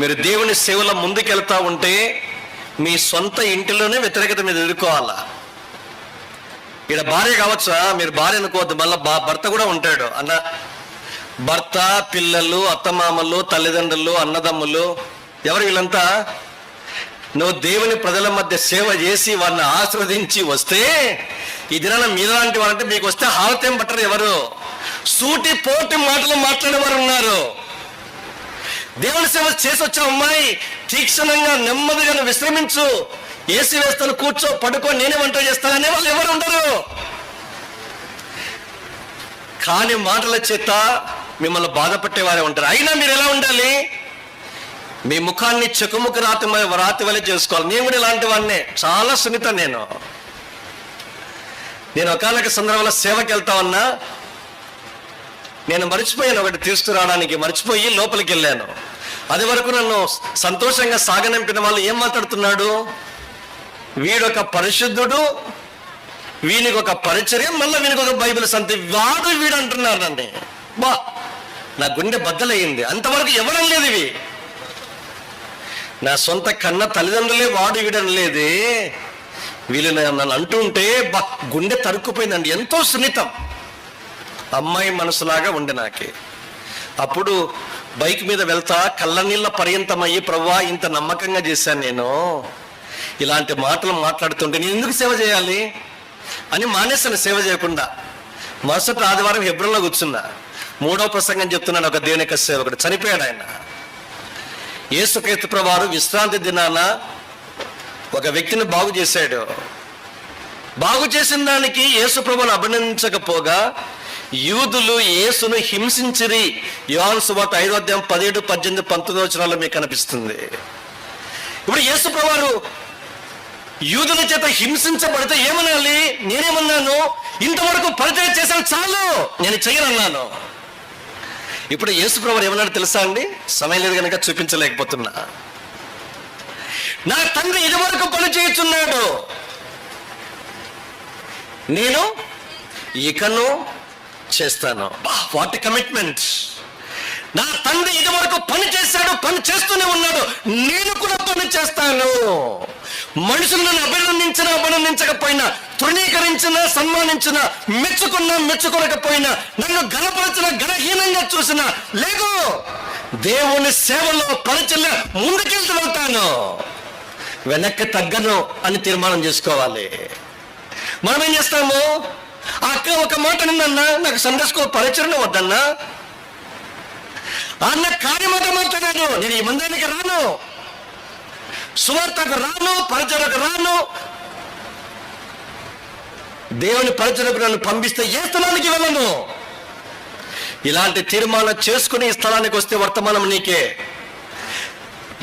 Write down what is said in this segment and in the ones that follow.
మీరు దేవుని సేవలో ముందుకెళ్తా ఉంటే మీ సొంత ఇంటిలోనే వ్యతిరేకత మీరు ఎదుర్కోవాలా? ఇక్కడ భార్య కావచ్చా? మీరు భార్య అనుకోవద్దు మళ్ళీ బా భర్త కూడా ఉంటాడు. అన్న భర్త పిల్లలు అత్తమామలు తల్లిదండ్రులు అన్నదమ్ములు ఎవరు వీళ్ళంతా? నువ్వు దేవుని ప్రజల మధ్య సేవ చేసి వారిని ఆస్వాదించి వస్తే ఈ దినాన మీలాంటి వారంటే మీకు వస్తే హారతేం పట్టరు ఎవరు? సూటి పోటి మాటలు మాట్లాడేవారు ఉన్నారు దేవుని సేవ చేసి వచ్చిన అమ్మాయి తీక్షణంగా నెమ్మదిగా విశ్రమించు. ఏసీ వేస్తాను కూర్చో పడుకో నేనే వంట చేస్తాననే వాళ్ళు ఎవరు ఉండరు కాని మాటల చేత మిమ్మల్ని బాధపట్టేవారే ఉంటారు. అయినా మీరు ఎలా ఉండాలి? మీ ముఖాన్ని చెకుముఖ రాతి రాతి వల్ల చేసుకోవాలి. నేను కూడా ఇలాంటి వాడినే. చాలా సున్నితం నేను. నేను ఒకనొక సందర్భంలో సేవకి వెళ్తా ఉన్నా. నేను మర్చిపోయాను ఒకటి తీసుకురావడానికి మర్చిపోయి లోపలికి వెళ్ళాను. అది వరకు నన్ను సంతోషంగా సాగనంపిన వాళ్ళు ఏం మాట్లాడుతున్నాడు? వీడొక పరిశుద్ధుడు వీనికి ఒక పరిచర్య మళ్ళీ వీనికి ఒక బైబిల్ సంతి వాడు వీడు అంటున్నారు నన్ను. బా నా గుండె బద్దలయ్యింది. అంతవరకు ఎవరం లేదు ఇవి. నా సొంత కన్న తల్లిదండ్రులే వాడు వీడని లేదే. వీళ్ళు నన్ను అంటుంటే బా గుండె తరుక్కుపోయిందండి. ఎంతో సున్నితం. అమ్మాయి మనసులాగా ఉండి నాకే. అప్పుడు బైక్ మీద వెళ్తా కళ్ళనీళ్ళ పర్యంతమయ్యి ప్రవ్వా ఇంత నమ్మకంగా చేశాను నేను. ఇలాంటి మాటలు మాట్లాడుతుంటే నేను ఎందుకు సేవ చేయాలి? అని మానేశాను సేవ చేయకుండా. మరుసటి ఆదివారం హెబ్రోన్లో కూర్చున్నా. మూడో ప్రసంగం చెప్తున్నాను ఒక దేవుని యొక్క సేవకుడు. చనిపోయాడు ఆయన. యేసుక్రీస్తు ప్రభువారు విశ్రాంతి దినాన ఒక వ్యక్తిని బాగు చేశాడు. బాగు చేసిన దానికి యేసు ప్రభుని అభినందించకపోగా యూదులు యేసును హింసించిరి. యోహాను సువార్త ఐదో అధ్యాయం పదిహేడు పద్దెనిమిది పంతొమ్మిది వచనాల్లో మీకు కనిపిస్తుంది. ఇప్పుడు యేసు ప్రభువారు యూదుల చేత హింసించబడితే ఏమనాలి? నేనేమన్నాను? ఇంతవరకు పరిచయం చేశాను చాలు. నేను చేయనన్నాను ఇప్పుడు యేసు ప్రభువారు ఏమన్నాడు తెలుసా అండి? సమయం లేదు కనుక చూపించలేకపోతున్నా. నా తండ్రి ఇదివరకు పని చేయుచున్నాడు. నేను ఇకను చేస్తాను. వాట్ కమిట్మెంట్ నా తండ్రి ఇదివరకు పని చేశాడు పని చేస్తూనే ఉన్నాడు. నేను కూడా పని చేస్తాను. మనుషులను అభినందించినా అభినందించిన అభినందించకపోయినా తృణీకరించినా సన్మానించిన మెచ్చుకున్నా మెచ్చుకోలేకపోయినా నన్ను గణపరచిన గణహీనంగా చూసిన లేదు దేవుని సేవలో పరిచయం ముందుకెళ్తూ వెళ్తాను. వెనక్కి తగ్గను అని తీర్మానం చేసుకోవాలి. మనం ఏం చేస్తాము? అక్క ఒక మాట నిన్నన్నా నాకు సందర్శకో పరిచరణ వద్దన్నా? ఆ అన్న కార్యమాట మాట్లాడాను నేను ఈ మందానికి రాను. సువార్తకు రాను పరిచరకు రాను. దేవుని పరిచరకు నన్ను పంపిస్తే ఏ స్థలానికి వెళ్ళను? ఇలాంటి తీర్మానం చేసుకుని ఈ స్థలానికి వస్తే వర్తమానం నీకే.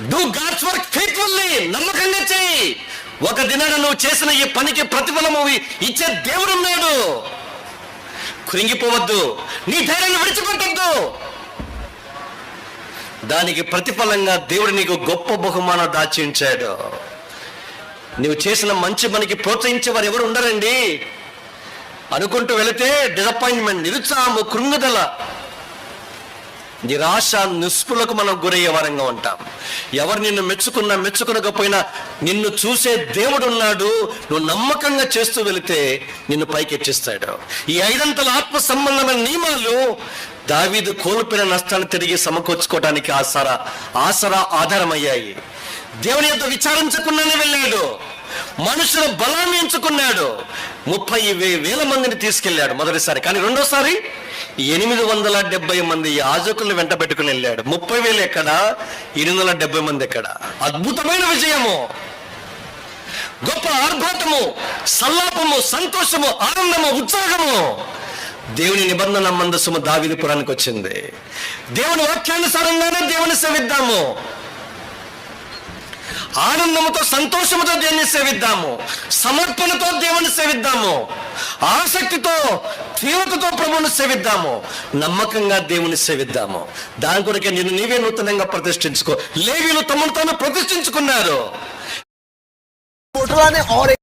డూ గాడ్స్ వర్క్ ఫెయిత్ఫుల్లీ నమ్మకంగా చెయ్యి ఒక దినాన నువ్వు చేసిన ఈ పనికి ప్రతిఫలము ఇచ్చే దేవుడున్నాడు. కృంగిపోవద్దు. నీ ధైర్యాన్ని విడిచిపెట్టద్దు. దానికి ప్రతిఫలంగా దేవుడు నీకు గొప్ప బహుమానం దాచి ఉంచాడు నువ్వు చేసిన మంచి మనకి ప్రోత్సహించే వారు ఎవరు ఉండరండి. అనుకుంటూ వెళితే డిసప్పాయింట్మెంట్ నిరుత్సాహము కృంగుదల నిరాశ నిస్పులకు మనం గురయ్యే వారంగా ఉంటాం. ఎవరు నిన్ను మెచ్చుకున్నా మెచ్చుకునకపోయినా నిన్ను చూసే దేవుడు ఉన్నాడు నువ్వు నమ్మకంగా చేస్తూ వెళితే నిన్ను పైకెచ్చిస్తాడు. ఈ ఐదంతల ఆత్మ సంబంధమైన నియమాలు దావీదు కోల్పోయిన నష్టాన్ని తిరిగి సమకూర్చుకోవడానికి ఆసరా ఆసరా ఆధారమయ్యాయి. దేవుని యొక్క విచారించకుండానే వెళ్ళాడు. మనుషుల బలాన్ని ఎంచుకున్నాడు. ముప్పై వే- వేల మందిని తీసుకెళ్ళాడు మొదటిసారి. కానీ రెండోసారి ఎనిమిది వందల డెబ్బై మంది యాజకులను వెంట పెట్టుకుని వెళ్ళాడు. ముప్పై వేలు ఎక్కడ? ఎనిమిది వందల డెబ్బై మంది ఎక్కడ? అద్భుతమైన విజయము. గొప్ప ఆర్భాటము సల్లాపము సంతోషము ఆనందము ఉత్సాహము. దేవుని నిబంధన మందసము దావిదిపురానికి వచ్చింది. దేవుని వాక్యానుసారంగానే దేవుని సేవిద్దాము. ఆనందముతో సంతోషముతో దేవుని సేవిద్దాము. సమర్పణతో దేవుని సేవిద్దాము. ఆసక్తితో తీవ్రతతో ప్రభువును సేవిద్దాము. నమ్మకంగా దేవుని సేవిద్దాము. దాని కొరకే నేను నీవే నూతనంగా ప్రతిష్ఠించుకో. లేవీలు తమను తాను ప్రతిష్ఠించుకున్నారు.